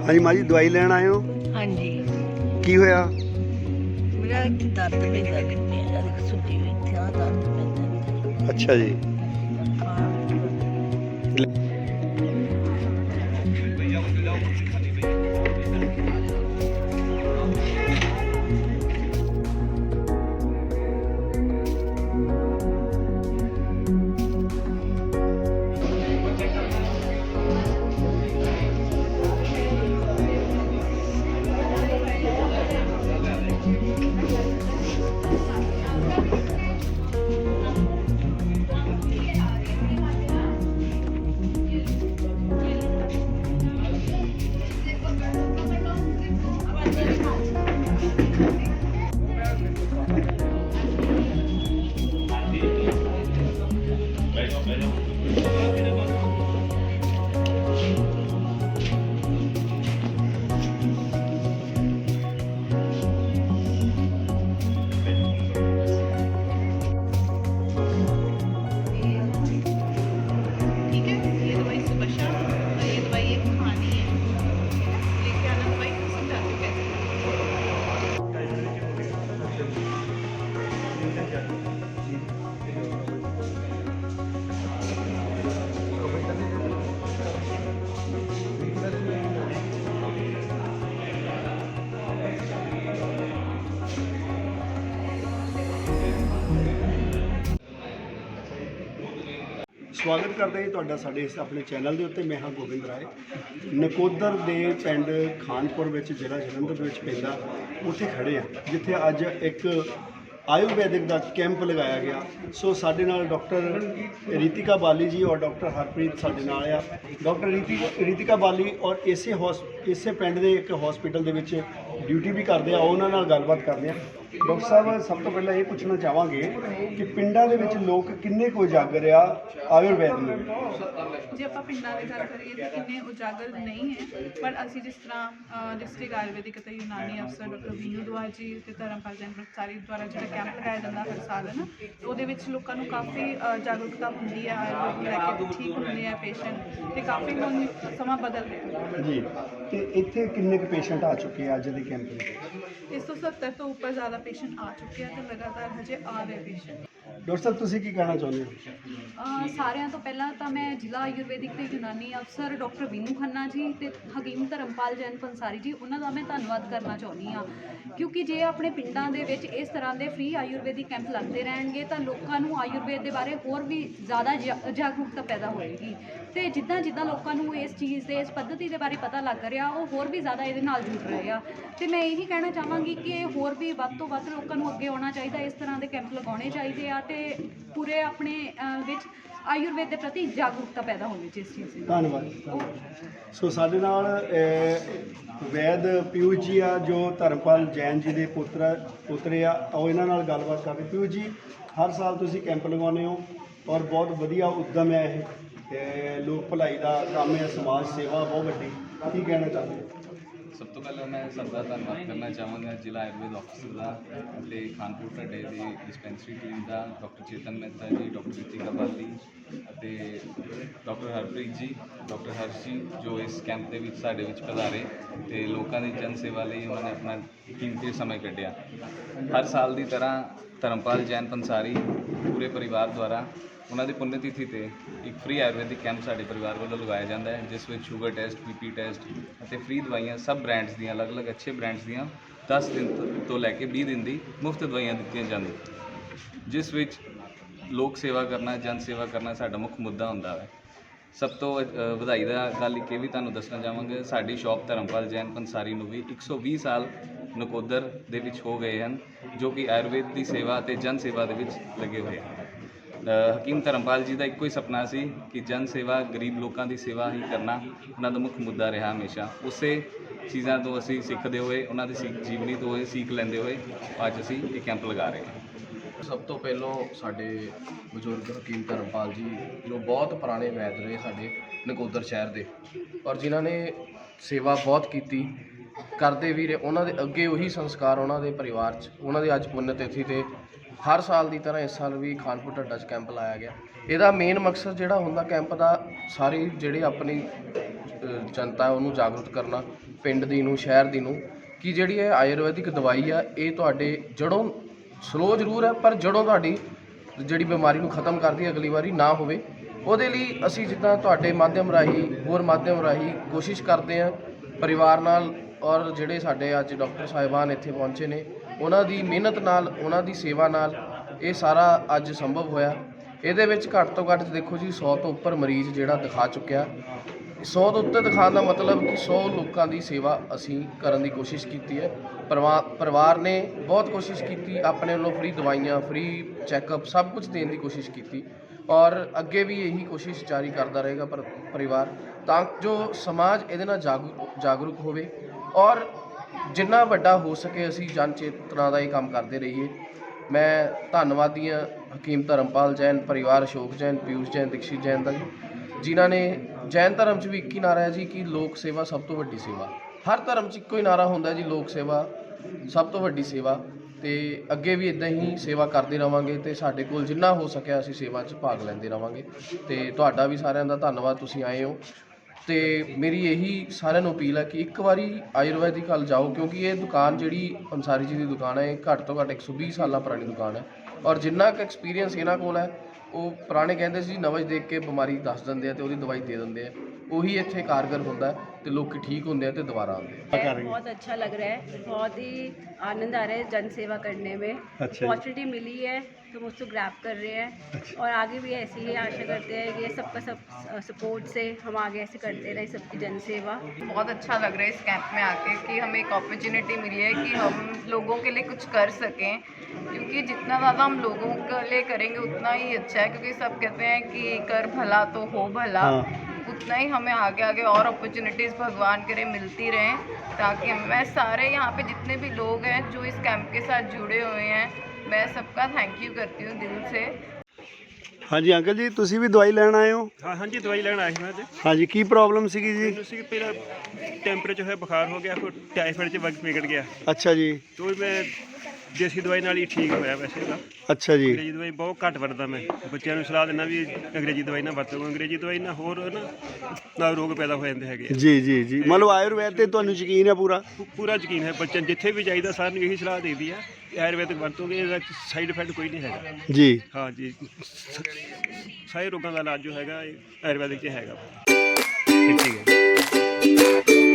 ਹਾਂਜੀ ਮਾਂ ਜੀ ਦਵਾਈ ਲੈਣ ਆਏ ਹੋ? ਹਾਂਜੀ। ਕੀ ਹੋਇਆ? ਮੇਰਾ ਇੱਕ ਦਰਦ ਪੈਂਦਾ ਕਿੰਨੇ ਜਦ ਸੁੱਤੀ ਹੋਈ ਥਾ ਦਰਦ ਪੈਂਦਾ ਅੱਛਾ ਜੀ। Melhor. ਸਵਾਗਤ ਕਰਦਾ ਜੀ ਤੁਹਾਡਾ ਸਾਡੇ ਇਸ ਆਪਣੇ ਚੈਨਲ ਦੇ ਉੱਤੇ। ਮੈਂ ਹਾਂ ਗੋਬਿੰਦ ਰਾਏ। ਨਕੋਦਰ ਦੇ ਪਿੰਡ ਖਾਨਪੁਰ ਵਿੱਚ, ਜ਼ਿਲ੍ਹਾ ਜਲੰਧਰ ਦੇ ਵਿੱਚ ਪੈਂਦਾ ਉੱਥੇ ਖੜੇ ਆ ਜਿੱਥੇ ਅੱਜ ਇੱਕ ਆਯੁਰਵੈਦਿਕ ਦਾ ਕੈਂਪ ਲਗਾਇਆ ਗਿਆ। ਸੋ ਸਾਡੇ ਨਾਲ ਡਾਕਟਰ ਰੀਤਿਕਾ ਬਾਲੀ ਜੀ ਔਰ ਡਾਕਟਰ ਹਰਪ੍ਰੀਤ ਸਾਡੇ ਨਾਲ ਆ। ਡਾਕਟਰ ਰੀਤੀ, ਰੀਤਿਕਾ ਬਾਲੀ ਔਰ ਇਸੇ ਹੌਸ, ਇਸੇ ਪਿੰਡ ਦੇ ਇੱਕ ਹਸਪੀਟਲ ਦੇ ਵਿੱਚ ਡਿਊਟੀ ਵੀ ਕਰਦੇ ਆ। ਉਹਨਾਂ ਨਾਲ ਗੱਲਬਾਤ ਕਰਦੇ ਆ। ਡਾਕਟਰ ਸਾਹਿਬ ਸਭ ਤੋਂ ਪਹਿਲਾਂ ਇਹ ਪੁੱਛਣਾ ਚਾਹਾਂਗੇ ਕਿ ਪਿੰਡਾਂ ਦੇ ਵਿੱਚ ਲੋਕ ਕਿੰਨੇ ਕੁ ਉਜਾਗਰ ਆ ਆਯੁਰਵੈਦ ਨੂੰ? ਜੇ ਆਪਾਂ ਪਿੰਡਾਂ ਦੀ ਗੱਲ ਕਰੀਏ ਤਾਂ ਕਿੰਨੇ ਉਜਾਗਰ ਨਹੀਂ ਹੈ ਪਰ ਅਸੀਂ ਜਿਸ ਤਰ੍ਹਾਂ ਡਿਸਟ੍ਰਿਕਟ ਆਯੁਰਵੈਦਿਕ ਅਤੇ ਯੂਨਾਨੀ ਅਫਸਰ ਡਾਕਟਰ ਵੀਨੂ ਦੁਆ ਜੀ ਤੇ ਧਰਮਪਾਲ ਜੈਨ ਪ੍ਰਸਾਰੀ ਦੁਆਰਾ ਜਿਹੜਾ ਕੈਂਪ ਲਗਾਇਆ ਜਾਂਦਾ ਹਰ ਸਾਲ ਹੈ ਨਾ ਤੇ ਉਹਦੇ ਵਿੱਚ ਲੋਕਾਂ ਨੂੰ ਕਾਫੀ ਜਾਗਰੂਕਤਾ ਹੁੰਦੀ ਹੈ ਆਯੁਰਵੈਦ ਲੈ ਕੇ ਠੀਕ ਹੁੰਦੇ ਆ ਪੇਸ਼ੈਂਟ ਤੇ ਕਾਫੀ ਹੁਣ ਸਮਾਂ ਬਦਲ ਰਿਹਾ ਜੀ ਤੇ ਇੱਥੇ ਕਿੰਨੇ ਕੁ ਪੇਸ਼ੈਂਟ ਆ ਚੁੱਕੇ ਆ ਅੱਜ ਦੇ ਕੈਂਪ ਦੇ ਵਿੱਚ? 170 ਤੋਂ ਉੱਪਰ ਜ਼ਿਆਦਾ ਪੇਸ਼ੈਂਟ ਆ ਚੁੱਕਿਆ ਤੇ ਲਗਾਤਾਰ ਹਜੇ ਆ ਰਹੇ ਪੇਸ਼ੈਂਟ ਡਾਕਟਰ ਸਾਹਿਬ, ਤੁਸੀਂ ਕੀ ਕਹਿਣਾ ਚਾਹੁੰਦੇ ਹੋ? ਅਹ ਸਾਰਿਆਂ ਤੋਂ ਪਹਿਲਾਂ ਤਾਂ ਮੈਂ ਜ਼ਿਲ੍ਹਾ ਆਯੁਰਵੈਦਿਕ ਤੇ ਯੂਨਾਨੀ ਅਫਸਰ ਡਾਕਟਰ ਵਿਨੂ ਖੰਨਾ ਜੀ ਤੇ ਹਕੀਮ ਧਰਮਪਾਲ ਜੈਨ ਪੰਸਾਰੀ ਜੀ, ਉਹਨਾਂ ਦਾ ਮੈਂ ਧੰਨਵਾਦ ਕਰਨਾ ਚਾਹੁੰਦੀ ਹਾਂ। ਕਿਉਂਕਿ ਜੇ ਆਪਣੇ ਪਿੰਡਾਂ ਦੇ ਵਿੱਚ ਇਸ ਤਰ੍ਹਾਂ ਦੇ ਫ੍ਰੀ ਆਯੁਰਵੈਦਿਕ ਕੈਂਪ ਲੱਗਦੇ ਰਹਿਣਗੇ, ਤਾਂ ਲੋਕਾਂ ਨੂੰ ਆਯੁਰਵੇਦ ਦੇ ਬਾਰੇ ਹੋਰ ਵੀ ਜ਼ਿਆਦਾ ਜਾ- ਜਾਗਰੂਕਤਾ ਪੈਦਾ ਹੋਏਗੀ ਤੇ ਜਿੱਦਾਂ ਜਿੱਦਾਂ ਲੋਕਾਂ ਨੂੰ ਇਸ ਚੀਜ਼ ਦੇ, ਇਸ ਪੱਧਤੀ ਦੇ ਬਾਰੇ ਪਤਾ ਲੱਗ ਰਿਹਾ, ਉਹ ਹੋਰ ਵੀ ਜ਼ਿਆਦਾ ਇਹਦੇ ਨਾਲ ਜੁੜ ਰਹੇ ਆ। ਤੇ ਮੈਂ ਇਹੀ ਕਹਿਣਾ ਚਾਹਾਂਗੀ ਕਿ ਹੋਰ ਵੀ ਵੱਧ ਤੋਂ ਵੱਧ ਲੋਕਾਂ ਨੂੰ ਅੱਗੇ ਆਉਣਾ ਚਾਹੀਦਾ, ਇਸ ਤਰ੍ਹਾਂ ਦੇ ਕੈਂਪ ਲਗਾਉਣੇ ਚਾਹੀਦੇ ਆ ਤੇ ਪੂਰੇ ਆਪਣੇ ਅਹ, ਵਿੱਚ ਆਯੁਰਵੇਦ ਦੇ ਪ੍ਰਤੀ ਜਾਗਰੂਕਤਾ ਪੈਦਾ ਹੋਣੀ ਚਾਹੀਦੀ ਇਸ ਚੀਜ਼ ਦੀ। ਧੰਨਵਾਦ ਸੋ ਸਾਡੇ ਨਾਲ ਅਹ, ਵੈਦ ਪਿਊਸ਼ ਜੀ ਆ ਜੋ ਧਰਮਪਾਲ ਜੈਨ ਜੀ ਦੇ ਪੁੱਤਰ ਪੁੱਤਰੇ ਆ ਆਓ ਇਹਨਾਂ ਨਾਲ ਗੱਲਬਾਤ ਕਰਦੇ। ਪਿਊਸ਼ ਜੀ ਹਰ ਸਾਲ ਤੁਸੀਂ ਕੈਂਪ ਲਗਾਉਂਦੇ ਹੋ ਔਰ ਬਹੁਤ ਵਧੀਆ ਉਦਮ ਹੈ ਇਹ। ਤੇ ਲੋਕ ਭਲਾਈ ਦਾ ਕੰਮ ਹੈ ਸਮਾਜ ਸੇਵਾ ਬਹੁਤ ਵੱਡੀ। ਕੀ ਕਹਿਣਾ ਚਾਹੁੰਦੇ ਹੋ? ਸਭ ਤੋਂ ਪਹਿਲਾਂ ਮੈਂ ਸਭ ਦਾ ਧੰਨਵਾਦ ਕਰਨਾ ਚਾਹਾਂਗਾ ਜ਼ਿਲ੍ਹਾ ਆਯੁਰਵੇਦ ਆਫਿਸਰ ਦਾ ਅਤੇ ਖਾਨਪੁਰ ਢੱਡੇ ਦੀ ਡਿਸਪੈਂਸਰੀ ਟੀਮ ਦਾ ਡਾਕਟਰ ਚੇਤਨ ਮਹਿਤਾ ਜੀ ਡਾਕਟਰ ਰਿਤਿਕਾ ਬਾਲੀ ਅਤੇ ਡਾਕਟਰ ਹਰਪ੍ਰੀਤ ਜੀ ਡਾਕਟਰ ਹਰਸ਼ ਜੀ, ਜੋ ਇਸ ਕੈਂਪ ਦੇ ਵਿੱਚ ਸਾਡੇ ਵਿੱਚ ਪਧਾਰੇ ਤੇ ਲੋਕਾਂ ਦੀ ਜਨ ਸੇਵਾ ਲਈ ਉਹਨਾਂ ਨੇ ਆਪਣਾ ਕੀਮਤੀ ਸਮਾਂ ਕੱਢਿਆ। ਹਰ ਸਾਲ ਦੀ ਤਰ੍ਹਾਂ ਧਰਮਪਾਲ ਜੈਨ ਪੰਸਾਰੀ ਪੂਰੇ ਪਰਿਵਾਰ ਦੁਆਰਾ ਉਹਨਾਂ ਦੀ ਪੁੰਨ ਤਿਥੀ ਤੇ ਇੱਕ ਫ੍ਰੀ ਆਯੁਰਵੈਦਿਕ ਕੈਂਪ ਸਾਡੇ ਪਰਿਵਾਰ ਵੱਲੋਂ ਲਗਾਇਆ ਜਾਂਦਾ ਹੈ, ਜਿਸ ਵਿੱਚ ਸ਼ੂਗਰ ਟੈਸਟ ਬੀਪੀ ਟੈਸਟ ਅਤੇ ਫ੍ਰੀ ਦਵਾਈਆਂ ਸਭ ਬ੍ਰਾਂਡਸ ਦੀਆਂ, ਅਲੱਗ-ਅਲੱਗ ਅੱਛੇ ਬ੍ਰਾਂਡਸ ਦੀਆਂ 10 ਦਿਨ ਤੋਂ- ਲੈ ਕੇ 20 ਦਿਨ ਦੀ ਮੁਫਤ ਦਵਾਈਆਂ ਦਿੱਤੀਆਂ ਜਾਂਦੀਆਂ ਜਿਸ ਵਿੱਚ ਲੋਕ ਸੇਵਾ ਕਰਨਾ, ਜਨ ਸੇਵਾ ਕਰਨਾ ਸਾਡਾ ਮੁੱਖ ਮੁੱਦਾ ਹੁੰਦਾ ਹੈ। ਸਭ ਤੋਂ ਅ, ਵਧਾਈ ਦਾ ਗੱਲ ਇੱਕ ਇਹ ਵੀ ਤੁਹਾਨੂੰ ਦੱਸਣਾ ਚਾਹਾਂਗੇ ਸਾਡੀ ਸ਼ਾਪ ਧਰਮਪਾਲ ਜੈਨ ਪੰਸਾਰੀ ਨੂੰ ਵੀ 120 ਸਾਲ ਨਕੋਦਰ ਦੇ ਵਿੱਚ ਹੋ ਗਏ ਹਨ ਜੋ ਕਿ ਆਯੁਰਵੇਦ ਦੀ ਸੇਵਾ ਅਤੇ ਜਨ ਸੇਵਾ ਦੇ ਵਿੱਚ ਲੱਗੇ ਹੋਏ ਹਨ। ਅ, ਹਕੀਮ ਧਰਮਪਾਲ ਜੀ ਦਾ ਇੱਕੋ ਹੀ ਸੁਪਨਾ ਸੀ ਕਿ ਜਨ ਸੇਵਾ ਗਰੀਬ ਲੋਕਾਂ ਦੀ ਸੇਵਾ ਹੀ ਕਰਨਾ ਉਹਨਾਂ ਦਾ ਮੁੱਖ ਮੁੱਦਾ ਰਿਹਾ ਹਮੇਸ਼ਾ। ਉਸੇ ਚੀਜ਼ਾਂ ਤੋਂ ਅਸੀਂ ਸਿੱਖਦੇ ਹੋਏ ਉਹਨਾਂ ਦੀ ਸਿੱਖ ਜੀਵਨੀ ਤੋਂ ਇਹ ਸੀਖ ਲੈਂਦੇ ਹੋਏ ਅੱਜ ਅਸੀਂ ਇਹ ਕੈਂਪ ਲਗਾ ਰਹੇ ਹਾਂ। ਸਭ ਤੋਂ ਪਹਿਲਾਂ ਸਾਡੇ ਬਜ਼ੁਰਗ ਹਕੀਮ ਧਰਮਪਾਲ ਜੀ, ਜੋ ਬਹੁਤ ਪੁਰਾਣੇ ਵੈਦ ਰਹੇ ਸਾਡੇ ਨਕੋਦਰ ਸ਼ਹਿਰ ਦੇ, ਔਰ ਜਿਨ੍ਹਾਂ ਨੇ ਸੇਵਾ ਬਹੁਤ ਕੀਤੀ, ਕਰਦੇ ਵੀ ਰਹੇ, ਉਹਨਾਂ ਦੇ ਅੱਗੇ ਉਹੀ ਸੰਸਕਾਰ ਉਹਨਾਂ ਦੇ ਪਰਿਵਾਰ 'ਚ, ਉਹਨਾਂ ਦੇ ਅੱਜ ਪੁੰਨ ਤਿਥੀ ਤੇ ਹਰ ਸਾਲ ਦੀ ਤਰ੍ਹਾਂ ਇਸ ਸਾਲ ਵੀ ਖਾਨਪੁਰ ਢੱਡਾ 'ਚ ਕੈਂਪ ਲਾਇਆ ਗਿਆ। ਇਹਦਾ ਮੇਨ ਮਕਸਦ ਜਿਹੜਾ ਹੁੰਦਾ ਕੈਂਪ ਦਾ, ਸਾਰੀ ਜਿਹੜੀ ਆਪਣੀ ਜਨਤਾ ਉਹਨੂੰ ਜਾਗਰੂਕ ਕਰਨਾ, ਪਿੰਡ ਦੀ ਨੂੰ, ਸ਼ਹਿਰ ਦੀ ਨੂੰ, ਕਿ ਜਿਹੜੀ ਇਹ ਆਯੁਰਵੈਦਿਕ ਦਵਾਈ ਆ, ਇਹ ਤੁਹਾਡੇ ਜੜੋਂ ਸਲੋ ਜ਼ਰੂਰ ਹੈ, ਪਰ ਜੜੋਂ ਤੁਹਾਡੀ ਜਿਹੜੀ ਬਿਮਾਰੀ ਨੂੰ ਖਤਮ ਕਰਦੀ ਹੈ ਅਗਲੀ ਵਾਰੀ ਨਾ ਹੋਵੇ, ਉਹਦੇ ਲਈ ਅਸੀਂ ਜਿੱਦਾਂ ਤੁਹਾਡੇ ਮਾਧਿਅਮ ਰਾਹੀਂ, ਹੋਰ ਮਾਧਿਅਮ ਰਾਹੀਂ ਕੋਸ਼ਿਸ਼ ਕਰਦੇ ਹਾਂ ਪਰਿਵਾਰ ਨਾਲ ਔਰ ਜਿਹੜੇ ਸਾਡੇ ਅੱਜ ਡਾਕਟਰ ਸਾਹਿਬਾਨ ਇੱਥੇ ਪਹੁੰਚੇ ਨੇ, ਉਹਨਾਂ ਦੀ ਮਿਹਨਤ ਨਾਲ, ਉਹਨਾਂ ਦੀ ਸੇਵਾ ਨਾਲ ਇਹ ਸਾਰਾ ਅੱਜ ਸੰਭਵ ਹੋਇਆ। ਇਹਦੇ ਵਿੱਚ ਘੱਟ ਤੋਂ ਘੱਟ ਦੇਖੋ ਜੀ 100 ਤੋਂ ਉੱਪਰ ਮਰੀਜ਼ ਜਿਹੜਾ ਦਿਖਾ ਚੁੱਕਿਆ। 100 ਤੋਂ ਉੱਤੇ ਦਿਖਾਉਣ ਦਾ ਮਤਲਬ ਕਿ 100 ਲੋਕਾਂ ਦੀ ਸੇਵਾ ਅਸੀਂ ਕਰਨ ਦੀ ਕੋਸ਼ਿਸ਼ ਕੀਤੀ ਹੈ। ਪਰਿਵਾ- ਪਰਿਵਾਰ ਨੇ ਬਹੁਤ ਕੋਸ਼ਿਸ਼ ਕੀਤੀ ਆਪਣੇ ਵੱਲੋਂ ਫ੍ਰੀ ਦਵਾਈਆਂ ਫ੍ਰੀ ਚੈੱਕਅਪ ਸਭ ਕੁਝ ਦੇਣ ਦੀ ਕੋਸ਼ਿਸ਼ ਕੀਤੀ ਔਰ ਅੱਗੇ ਵੀ ਇਹੀ ਕੋਸ਼ਿਸ਼ ਜਾਰੀ ਕਰਦਾ ਰਹੇਗਾ ਪਰ ਪਰਿਵਾਰ ਤਾਂ ਜੋ ਸਮਾਜ ਇਹਦੇ ਨਾਲ ਜਾਗਰੂਕ ਜਾਗਰੂਕ ਹੋਵੇ ਔਰ ਜਿੰਨਾ ਵੱਡਾ ਹੋ ਸਕੇ ਅਸੀਂ ਜਨ ਚੇਤਨਾ ਦਾ ਇਹ ਕੰਮ ਕਰਦੇ ਰਹੀਏ। ਮੈਂ ਧੰਨਵਾਦੀ ਹਾਂ ਹਕੀਮ ਧਰਮਪਾਲ ਜੈਨ ਪਰਿਵਾਰ ਅਸ਼ੋਕ ਜੈਨ ਪਿਊਸ਼ ਜੈਨ ਦੀਕਸ਼ਿਤ ਜੈਨ ਦਾ ਜੀ, ਜਿਨ੍ਹਾਂ ਨੇ ਜੈਨ ਧਰਮ 'ਚ ਵੀ ਇੱਕ ਹੀ ਨਾਰਾ ਹੈ ਜੀ ਕਿ ਲੋਕ ਸੇਵਾ ਸਭ ਤੋਂ ਵੱਡੀ ਸੇਵਾ। ਹਰ ਧਰਮ 'ਚ ਇੱਕੋ ਹੀ ਨਾਰਾ ਹੁੰਦਾ ਜੀ ਲੋਕ ਸੇਵਾ ਸਭ ਤੋਂ ਵੱਡੀ ਸੇਵਾ ਤੇ ਅੱਗੇ ਵੀ ਇਦਾਂ ਹੀ ਸੇਵਾ ਕਰਦੇ ਰਵਾਂਗੇ ਤੇ ਸਾਡੇ ਕੋਲ ਜਿੰਨਾ ਹੋ ਸਕਿਆ ਅਸੀਂ ਸੇਵਾ 'ਚ ਭਾਗ ਲੈਂਦੇ ਰਵਾਂਗੇ। ਤੇ ਤੁਹਾਡਾ ਵੀ ਸਾਰਿਆਂ ਦਾ ਧੰਨਵਾਦ, ਤੁਸੀਂ ਆਏ ਹੋ। ਤੇ ਮੇਰੀ ਇਹੀ ਸਾਰਿਆਂ ਨੂੰ ਅਪੀਲ ਹੈ ਕਿ ਇੱਕ ਵਾਰੀ ਆਯੁਰਵੈਦਿਕ ਵੱਲ ਜਾਓ ਕਿਉਂਕਿ ਇਹ ਦੁਕਾਨ ਜਿਹੜੀ ਅੰਸਾਰੀ ਜੀ ਦੀ ਦੁਕਾਨ ਹੈ, ਇਹ ਘੱਟ ਤੋਂ ਘੱਟ 120 ਸਾਲਾਂ ਪੁਰਾਣੀ ਦੁਕਾਨ ਹੈ। ਔਰ ਜਿੰਨਾ ਕੁ ਐਕਸਪੀਰੀਅੰਸ ਇਹਨਾਂ ਕੋਲ ਹੈ ਉਹ ਪੁਰਾਣੇ ਕਹਿੰਦੇ ਸੀ ਨਵਜ ਦੇਖ ਕੇ ਬਿਮਾਰੀ ਦੱਸ ਦਿੰਦੇ ਆ ਤੇ ਉਹਦੀ ਦਵਾਈ ਦੇ ਦਿੰਦੇ ਆ। ਉਹੀ ਇੱਥੇ ਕਾਰਗਰ ਹੁੰਦਾ ਹੈ ਤੇ ਲੋਕੀ ਠੀਕ ਹੁੰਦੇ ਆ ਤੇ ਦੁਬਾਰਾ ਆਉਂਦੇ ਆ ਕਰ ਰਹੀ ਹੈ बहुत अच्छा लग रहा है बहुत ही आनंद आ रहा है जन सेवा करने में अच्छा जी। अपॉर्चुनिटी मिली है तो हम उसको ग्रैप कर रहे हैं और आगे भी ऐसे ही आशा करते हैं कि सबका सब सपोर्ट से हम आगे ऐसे करते रहे सबकी जन सेवा बहुत अच्छा लग रहा है इस कैंप में आके कि हमें एक अपॉर्चुनिटी मिली है कि हम लोगों के लिए कुछ कर सकें क्योंकि जितना ज़्यादा हम लोगों के लिए करेंगे उतना ही अच्छा है क्योंकि सब कहते हैं कि कर भला तो हो भला हाँ। उतना ही हमें आगे आगे और अपॉर्चुनिटीज़ भगवान करे मिलती रहें ताकि मैं सारे यहाँ पे जितने भी लोग हैं जो इस कैंप के साथ जुड़े हुए हैं मैं सबका थैंक यू करती हूँ दिल से ਹਾਂਜੀ ਅੰਕਲ ਜੀ ਤੁਸੀਂ ਵੀ ਦਵਾਈ ਲੈਣ ਆਏ ਹੋ ਹਾਂ ਹਾਂਜੀ ਦਵਾਈ ਲੈਣ ਆਇਆ ਸੀ ਮੈਂ ਅੱਜ ਹਾਂਜੀ ਕੀ ਪ੍ਰੋਬਲਮ ਸੀਗੀ ਜੀ ਮੈਨੂੰ ਸੀ ਪਹਿਲਾਂ ਟੈਂਪਰੇਚਰ ਹੋਇਆ ਬੁਖਾਰ ਹੋ ਗਿਆ ਫਿਰ ਟਾਈਫਾਇਡ ਚ ਵਗ ਵਿਗੜ ਗਿਆ ਅੱਛਾ ਜੀ ਤੇ ਉਹ ਮੈਂ ਦੇਸੀ ਦਵਾਈ ਨਾਲ ਹੀ ਠੀਕ ਹੋਇਆ ਵੈਸੇ ਤਾਂ। ਅੱਛਾ ਜੀ। ਅੰਗਰੇਜ਼ੀ ਦਵਾਈ ਬਹੁਤ ਘੱਟ ਵਰਤਦਾ ਮੈਂ। ਬੱਚਿਆਂ ਨੂੰ ਸਲਾਹ ਦਿੰਦਾ ਵੀ ਅੰਗਰੇਜ਼ੀ ਦਵਾਈ ਨਾ ਵਰਤੋ। ਅੰਗਰੇਜ਼ੀ ਦਵਾਈ ਨਾਲ ਹੋਰ ਨਾ ਨਾ ਰੋਗ ਪੈਦਾ ਹੋ ਜਾਂਦੇ ਹੈਗੇ ਆ। ਜੀ ਜੀ ਜੀ। ਮਤਲਬ ਆਯੁਰਵੈਦ ਤੇ ਤੁਹਾਨੂੰ ਯਕੀਨ ਹੈ ਪੂਰਾ? ਪੂ- ਪੂਰਾ ਯਕੀਨ ਹੈ ਬੱਚਿਆਂ ਨੂੰ। ਜਿੱਥੇ ਵੀ ਜਾਈਦਾ ਸਾਰਿਆਂ ਨੂੰ ਇਹੀ ਸਲਾਹ ਦੇਦੀ ਆ ਕਿ ਆਯੁਰਵੈਦਿਕ ਵਰਤੋਗੇ ਇਹਦਾ ਸਾਈਡ ਇਫੈਕਟ ਕੋਈ ਨਹੀਂ ਹੈਗਾ। ਜੀ। ਹਾਂ ਜੀ। ਸ- ਸਾਰੇ ਰੋਗਾਂ ਦਾ ਇਲਾਜ ਜੋ ਹੈਗਾ ਇਹ ਆਯੁਰਵੈਦਿਕ 'ਚ ਹੈਗਾ। ਠੀਕ ਹੈ।